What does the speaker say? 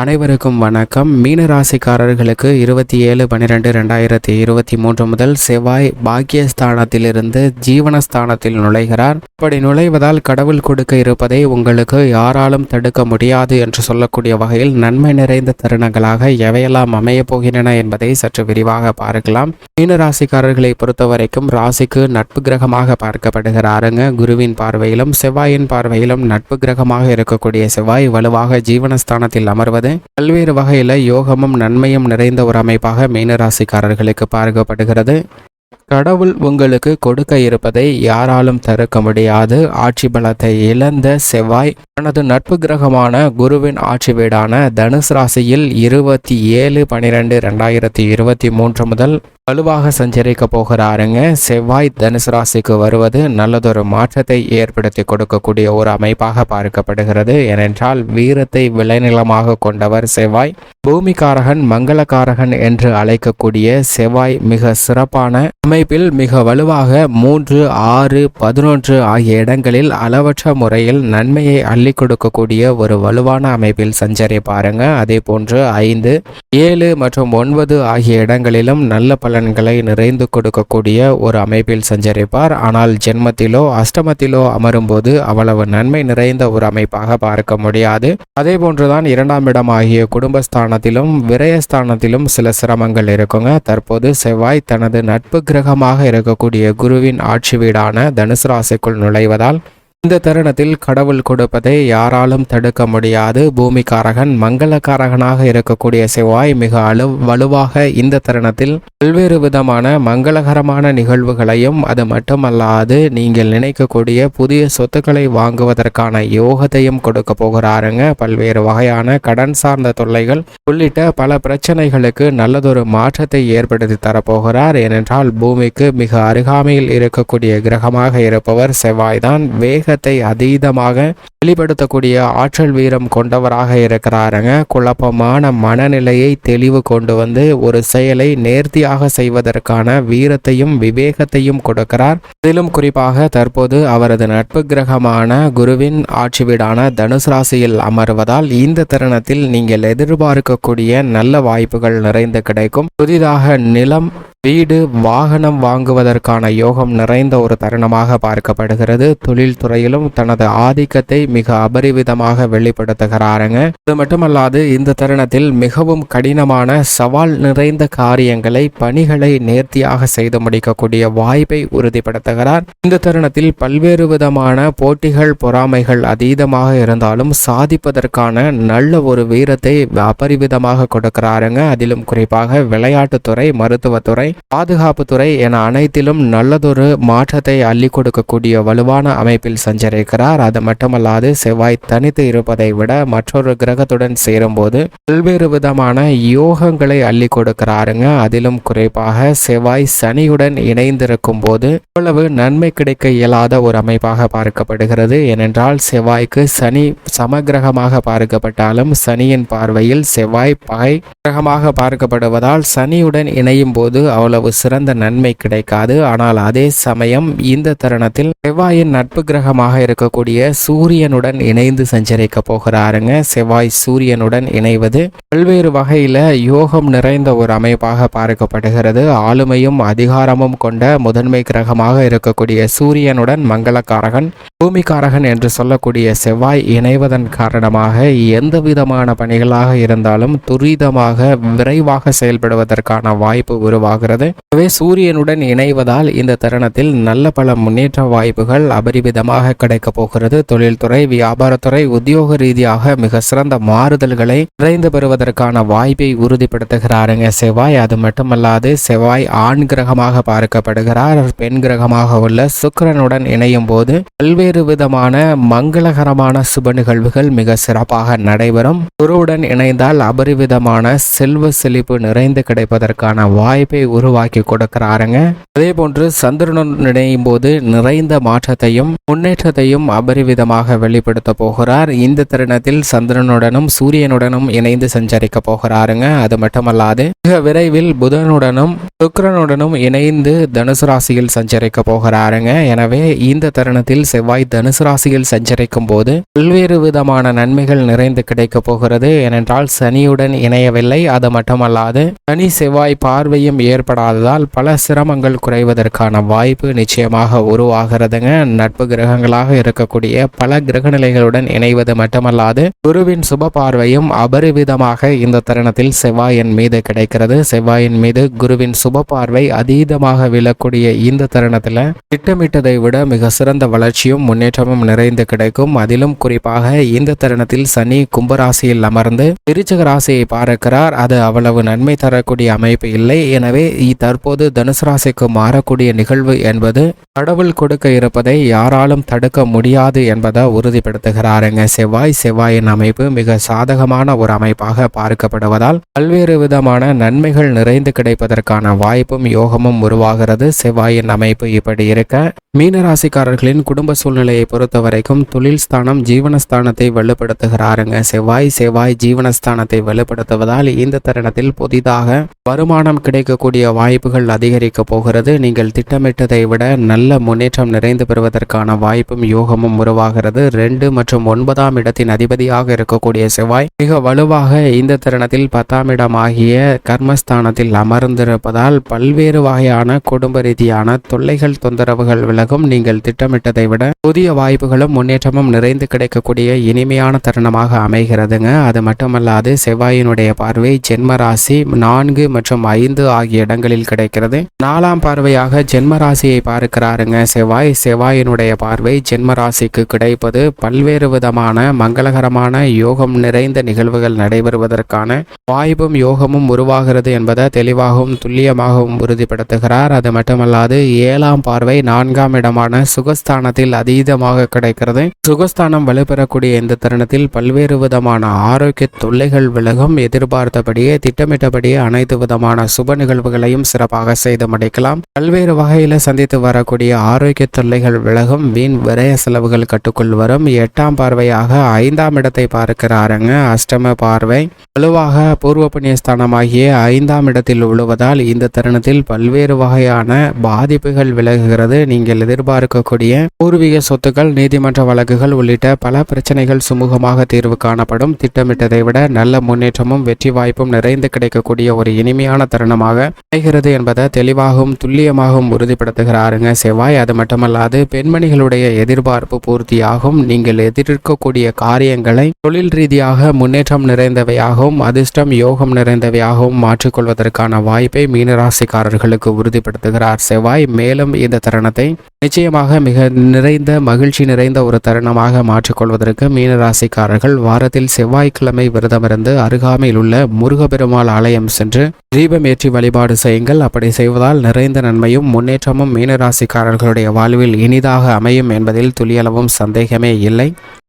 அனைவருக்கும் வணக்கம். மீன ராசிக்காரர்களுக்கு இருபத்தி ஏழு பன்னிரெண்டு ரெண்டாயிரத்தி இருபத்தி மூன்று முதல் செவ்வாய் பாக்கியஸ்தானத்திலிருந்து ஜீவனஸ்தானத்தில் நுழைகிறார். இப்படி நுழைவதால் கடவுள் கொடுக்க இருப்பதை உங்களுக்கு யாராலும் தடுக்க முடியாது என்று சொல்லக்கூடிய வகையில் நன்மை நிறைந்த தருணங்களாக எவையெல்லாம் அமையப் போகின்றன என்பதை சற்று விரிவாக பார்க்கலாம். மீன ராசிக்காரர்களை பொறுத்தவரைக்கும் ராசிக்கு நட்பு கிரகமாக பார்க்கப்படுகிறாருங்க. குருவின் பார்வையிலும் செவ்வாயின் பார்வையிலும் நட்பு கிரகமாக இருக்கக்கூடிய செவ்வாய் வலுவாக ஜீவனஸ்தானத்தில் அமர்வது பல்வேறு வகையில் யோகமும் நன்மையும் நிறைந்த ஒரு அமைப்பாக மீனராசிக்காரர்களுக்கு பார்க்கப்படுகிறது. கடவுள் உங்களுக்கு கொடுக்க இருப்பதை யாராலும் தடுக்க முடியாது. ஆட்சி பலத்தை இழந்த செவ்வாய் தனது நட்பு கிரகமான குருவின் ஆட்சி வீடான தனுசு ராசியில் இருபத்தி ஏழு பனிரெண்டு ரெண்டாயிரத்தி இருபத்தி மூன்று முதல் வலுவாக சஞ்சரிக்க போகிறாருங்க. செவ்வாய் தனுசு ராசிக்கு வருவது நல்லதொரு மாற்றத்தை ஏற்படுத்தி கொடுக்கக்கூடிய ஒரு அமைப்பாக பார்க்கப்படுகிறது. ஏனென்றால் வீரத்தை விளைநிலமாக கொண்டவர் செவ்வாய். பூமிகாரகன் மங்களகாரகன் என்று அழைக்கக்கூடிய செவ்வாய் மிக சிறப்பான அமைப்பில் மிக வலுவாக மூன்று ஆறு பதினொன்று ஆகிய இடங்களில் அளவற்ற முறையில் நன்மையை அள்ளி கொடுக்கக்கூடிய ஒரு வலுவான அமைப்பில் சஞ்சரிப்பாருங்க. அதே போன்று ஐந்து ஏழு மற்றும் ஒன்பது ஆகிய இடங்களிலும் நல்ல பலன்களை நிறைந்து கொடுக்கக்கூடிய ஒரு அமைப்பில் சஞ்சரிப்பார். ஆனால் ஜென்மத்திலோ அஷ்டமத்திலோ அமரும்போது அவ்வளவு நன்மை நிறைந்த ஒரு அமைப்பாக பார்க்க முடியாது. அதே போன்றுதான் இரண்டாம் இடம் ஆகிய குடும்பஸ்தானத்திலும் விரயஸ்தானத்திலும் சில சிரமங்கள் இருக்குங்க. தற்போது செவ்வாய் தனது நட்பு கிரகமாக இருக்கக்கூடிய குருவின் ஆட்சி வீடான தனுசு ராசிக்குள் நுழைவதால் இந்த தருணத்தில் கடவுள் கொடுப்பதை யாராலும் தடுக்க முடியாது. பூமிக்காரகன் மங்களக்காரகனாக இருக்கக்கூடிய செவ்வாய் மிக அலு வலுவாக இந்த தருணத்தில் பல்வேறு விதமான மங்களகரமான நிகழ்வுகளையும் அது மட்டுமல்லாது நீங்கள் நினைக்கக்கூடிய புதிய சொத்துக்களை வாங்குவதற்கான யோகத்தையும் கொடுக்க போகிறாருங்க. பல்வேறு வகையான கடன் சார்ந்த தொல்லைகள் உள்ளிட்ட பல பிரச்சனைகளுக்கு நல்லதொரு மாற்றத்தை ஏற்படுத்தி தரப்போகிறார். ஏனென்றால் பூமிக்கு மிக அருகாமையில் இருக்கக்கூடிய கிரகமாக இருப்பவர் செவ்வாய்தான். வேக வேகத்தை அதீதமாக வெளிப்படுத்தக்கூடிய ஆற்றல் வீரம் கொண்டவராக இருக்கிறாருங்க. குழப்பமான மனநிலையை தெளிவு கொண்டு வந்து ஒரு செயலை நேர்த்தியாக செய்வதற்கான வீரத்தையும் விவேகத்தையும் கொடுக்கிறார். இதிலும் குறிப்பாக தற்போது அவரது நட்பு கிரகமான குருவின் ஆட்சி வீடான தனுசு ராசியில் அமர்வதால் இந்த தருணத்தில் நீங்கள் எதிர்பார்க்கக்கூடிய நல்ல வாய்ப்புகள் நிறைந்து கிடைக்கும். புதிதாக நிலம் வீடு வாகனம் வாங்குவதற்கான யோகம் நிறைந்த ஒரு தருணமாக பார்க்கப்படுகிறது. தொழில்துறையிலும் தனது ஆதிக்கத்தை மிக அபரிவிதமாக வெளிப்படுத்துகிறாருங்க. இது மட்டுமல்லாது இந்த தருணத்தில் மிகவும் கடினமான சவால் நிறைந்த காரியங்களை பணிகளை நேர்த்தியாக செய்து முடிக்கக்கூடிய வாய்ப்பை உறுதிப்படுத்துகிறார். இந்த தருணத்தில் பல்வேறு விதமான போட்டிகள் பொறாமைகள் அதீதமாக இருந்தாலும் சாதிப்பதற்கான நல்ல ஒரு வீரத்தை அபரிவிதமாக கொடுக்கிறாருங்க. அதிலும் குறிப்பாக விளையாட்டுத்துறை மருத்துவத்துறை பாதுகாப்புத்துறை என அனைத்திலும் நல்லதொரு மாற்றத்தை அள்ளி கொடுக்கக்கூடிய வலுவான அமைப்பில் சஞ்சரிக்கிறார். அது மட்டுமல்லாது செவ்வாய் தனித்து இருப்பதை விட மற்றொரு கிரகத்துடன் சேரும்போது பல்வேறு விதமான யோகங்களை அள்ளி கொடுக்கிறாருங்க அதிலும் குறிப்பாக செவ்வாய் சனியுடன் இணைந்திருக்கும் போது அவ்வளவு நன்மை கிடைக்க இயலாத ஒரு அமைப்பாக பார்க்கப்படுகிறது. ஏனென்றால் செவ்வாய்க்கு சனி சமகிரகமாக பார்க்கப்பட்டாலும் சனியின் பார்வையில் செவ்வாய் பகை கிரகமாக பார்க்கப்படுவதால் சனியுடன் இணையும் போது அவ்வளவு சிறந்த நன்மை கிடைக்காது. ஆனால் அதே சமயம் இந்த தருணத்தில் செவ்வாயின் நட்பு கிரகமாக இருக்கக்கூடிய சூரியனுடன் இணைந்து சஞ்சரிக்க போகிறாருங்க. செவ்வாய் சூரியனுடன் இணைவது பல்வேறு வகையில யோகம் நிறைந்த ஒரு அமைப்பாக பார்க்கப்படுகிறது. ஆளுமையும் அதிகாரமும் கொண்ட முதன்மை கிரகமாக இருக்கக்கூடிய சூரியனுடன் மங்களக்காரகன் பூமிக்காரகன் என்று சொல்லக்கூடிய செவ்வாய் இணைவதன் காரணமாக எந்த விதமான பணிகளாக இருந்தாலும் துரிதமாக விரைவாக செயல்படுவதற்கான வாய்ப்பு உருவாகிறது. எனவே சூரியனுடன் இணைவதால் இந்த தருணத்தில் நல்ல பல முன்னேற்ற வாய்ப்புகள் அபரிவிதமாக கிடைக்க போகிறது. தொழில்துறை வியாபாரத்துறை உத்தியோக ரீதியாக மிக சிறந்த மாறுதல்களை நிறைந்து பெறுவதற்கான வாய்ப்பை உறுதிப்படுத்துகிறாருங்க செவ்வாய். அது மட்டுமல்லாது செவ்வாய் ஆண் கிரகமாக பார்க்கப்படுகிறார். பெண் கிரகமாக உள்ள சுக்கிரனுடன் இணையும் போது பல்வேறு விதமான மங்களகரமான சுப நிகழ்வுகள் மிக சிறப்பாக நடைபெறும். குருவுடன் இணைந்தால் அபரிவிதமான செல்வ செழிப்பு நிறைந்து கிடைப்பதற்கான வாய்ப்பை உருவாக்கி கொடுக்கிறாருங்க. அதே போன்று சந்திரனுடன் இணையும் போது நிறைந்த மாற்றத்தையும் முன்னேற்றத்தையும் அபரிவிதமாக வெளிப்படுத்த போகிறார். இந்த தருணத்தில் சந்திரனுடனும் சூரியனுடனும் இணைந்து சஞ்சரிக்க போகிறாருங்க. அது மட்டுமல்லாது மிக விரைவில் புதனுடனும் சுக்கரனுடனும் இணைந்து தனுசு ராசியில் சஞ்சரிக்க போகிறாருங்க. எனவே இந்த தருணத்தில் செவ்வாய் தனுசு ராசியில் சஞ்சரிக்கும் போது பல்வேறு விதமான நன்மைகள் நிறைந்து கிடைக்க போகிறது. ஏனென்றால் சனியுடன் இணையவில்லை. அது மட்டுமல்லாது சனி செவ்வாய் பார்வையும் ஏற்படாததால் பல சிரமங்கள் குறைவதற்கான வாய்ப்பு நிச்சயமாக உருவாகிறதுங்க. நட்பு கிரகங்களாக இருக்கக்கூடிய பல கிரகநிலைகளுடன் இணைவது மட்டுமல்லாது குருவின் சுப பார்வையும் அபரிவிதமாக இந்த தருணத்தில் செவ்வாயின் மீது கிடைக்கிறது. செவ்வாயின் மீது குருவின் சுப பார்வை அதீதமாக விழக்கூடிய இந்த தருணத்தில் திட்டமிட்டதை விட மிக சிறந்த வளர்ச்சியும் முன்னேற்றமும் நிறைந்து கிடைக்கும். அதிலும் குறிப்பாக இந்த தருணத்தில் சனி கும்பராசியில் அமர்ந்து விருச்சக ராசியை பார்க்கிறார். அது அவ்வளவு நன்மை தரக்கூடிய அமைப்பு இல்லை. எனவே தற்போது தனுசு ராசிக்கு மாறக்கூடிய நிகழ்வு என்பது கடவுள் கொடுக்க இருப்பதை யாராலும் தடுக்க முடியாது என்பதை உறுதிப்படுத்துகிறாருங்க. செவ்வாய் செவ்வாயின் அமைப்பு மிக சாதகமான ஒரு அமைப்பாக பார்க்கப்படுவதால் பல்வேறு விதமான நன்மைகள் நிறைந்து கிடைப்பதற்கான வாய்ப்பும் யோகமும் உருவாகிறது. செவ்வாயின் அமைப்பு இப்படி இருக்க மீனராசிக்காரர்களின் குடும்ப சூழ்நிலையை பொறுத்த வரைக்கும் தொழில் ஸ்தானம் ஜீவனஸ்தானத்தை வலுப்படுத்துகிறாருங்க. செவ்வாய் செவ்வாய் ஜீவனஸ்தானத்தை வலுப்படுத்துவதால் இந்த தருணத்தில் புதிதாக வருமானம் கிடைக்கக்கூடிய வாய்ப்புகள் அதிகரிக்கப் போகிறது. நீங்கள் திட்டமிட்டதை விட நல்ல முன்னேற்றம் நிறைந்து பெறுவதற்கான வாய்ப்பும் யோகமும் உருவாகிறது. ரெண்டு மற்றும் ஒன்பதாம் இடத்தின் அதிபதியாக இருக்கக்கூடிய செவ்வாய் மிக வலுவாக இந்த தருணத்தில் பத்தாம் இடம் ஆகிய கர்மஸ்தானத்தில் அமர்ந்திருப்பதால் பல்வேறு வகையான குடும்ப ரீதியான தொல்லைகள் தொந்தரவுகள் விலகும். நீங்கள் திட்டமிட்டதை விட புதிய வாய்ப்புகளும் முன்னேற்றமும் நிறைந்து கிடைக்கக்கூடிய இனிமையான தருணமாக அமைகிறதுங்க. அது மட்டுமல்லாது செவ்வாயினுடைய பார்வை ஜென்மராசி நான்கு மற்றும் ஐந்து ஆகிய இடங்களில் கிடைக்கிறது. நாலாம் பார்வையாக ஜென்ம ராசியை பார்க்கிறாருங்க. செவ்வாய் செவ்வாயினுடைய பார்வை ஜென்மராசிக்கு கிடைப்பது பல்வேறு விதமான மங்களகரமான யோகம் நிறைந்த நிகழ்வுகள் நடைபெறுவதற்கான வாய்ப்பும் யோகமும் உருவாகிறது என்பதை தெளிவாகவும் துல்லியமாகவும் உறுதிப்படுத்துகிறார். அது மட்டுமல்லாது ஏழாம் பார்வை நான்காம் இடமான சுகஸ்தானத்தில் அதீதமாக கிடைக்கிறது. சுகஸ்தானம் வலுப்பெறக்கூடிய இந்த தருணத்தில் பல்வேறு விதமான ஆரோக்கிய தொல்லைகள் விலகும். எதிர்பார்த்தபடியே திட்டமிட்டபடியே அனைத்து விதமான சுப நிகழ்வுகள் நிகழ்வுகளையும் சிறப்பாக செய்து முடிக்கலாம். பல்வேறு வகையில சந்தித்து வரக்கூடிய ஆரோக்கிய தொல்லைகள் விலகும். வீண் விரய செலவுகள் கட்டுக்குள் வரும். எட்டாம் பார்வையாக ஐந்தாம் இடத்தை பார்க்கிறாருங்க. அஷ்டம பார்வை. வலுவாக பூர்வ புண்ணியஸ்தானமாகிய ஐந்தாம் இடத்தில் உழுவதால் இந்த தருணத்தில் பல்வேறு வகையான பாதிப்புகள் விலகுகிறது. நீங்கள் எதிர்பார்க்கக்கூடிய பூர்வீக சொத்துக்கள் நீதிமன்ற வழக்குகள் உள்ளிட்ட பல பிரச்சனைகள் சுமூகமாக தீர்வு காணப்படும். திட்டமிட்டதை விட நல்ல முன்னேற்றமும் வெற்றி வாய்ப்பும் நிறைந்து கிடைக்கக்கூடிய ஒரு இனிமையான தருணமாக அமைகிறது என்பதை தெளிவாகவும் துல்லியமாகவும் உறுதிப்படுத்துகிறாருங்க. செவ்வாய் அது மட்டுமல்லாது பெண்மணிகளுடைய எதிர்பார்ப்பு பூர்த்தியாகும். நீங்கள் எதிர்க்கக்கூடிய காரியங்களை தொழில் ரீதியாக முன்னேற்றம் நிறைந்தவையாகவும் அதிர்ஷ்டம் யோகம் நிறைந்தவையாகவும் மாற்றிக்கொள்வதற்கான வாய்ப்பை மீனராசிக்காரர்களுக்கு உறுதிப்படுத்துகிறார். செவ்வாய் மேலும் இந்த தருணத்தை நிச்சயமாக மிக நிறைந்த மகிழ்ச்சி நிறைந்த ஒரு தருணமாக மாற்றிக்கொள்வதற்கு மீனராசிக்காரர்கள் வாரத்தில் செவ்வாய்க்கிழமை விரதமிருந்து அருகாமையில் உள்ள முருகப்பெருமாள் ஆலயம் சென்று தீபம் ஏற்றி வழிபாடு செய்யுங்கள் அப்படி செய்வதால் நிறைந்த நன்மையும் முன்னேற்றமும் மீனராசிக்காரர்களுடைய வாழ்வில் இனிதாக அமையும் என்பதில் துளியளவும் சந்தேகமே இல்லை.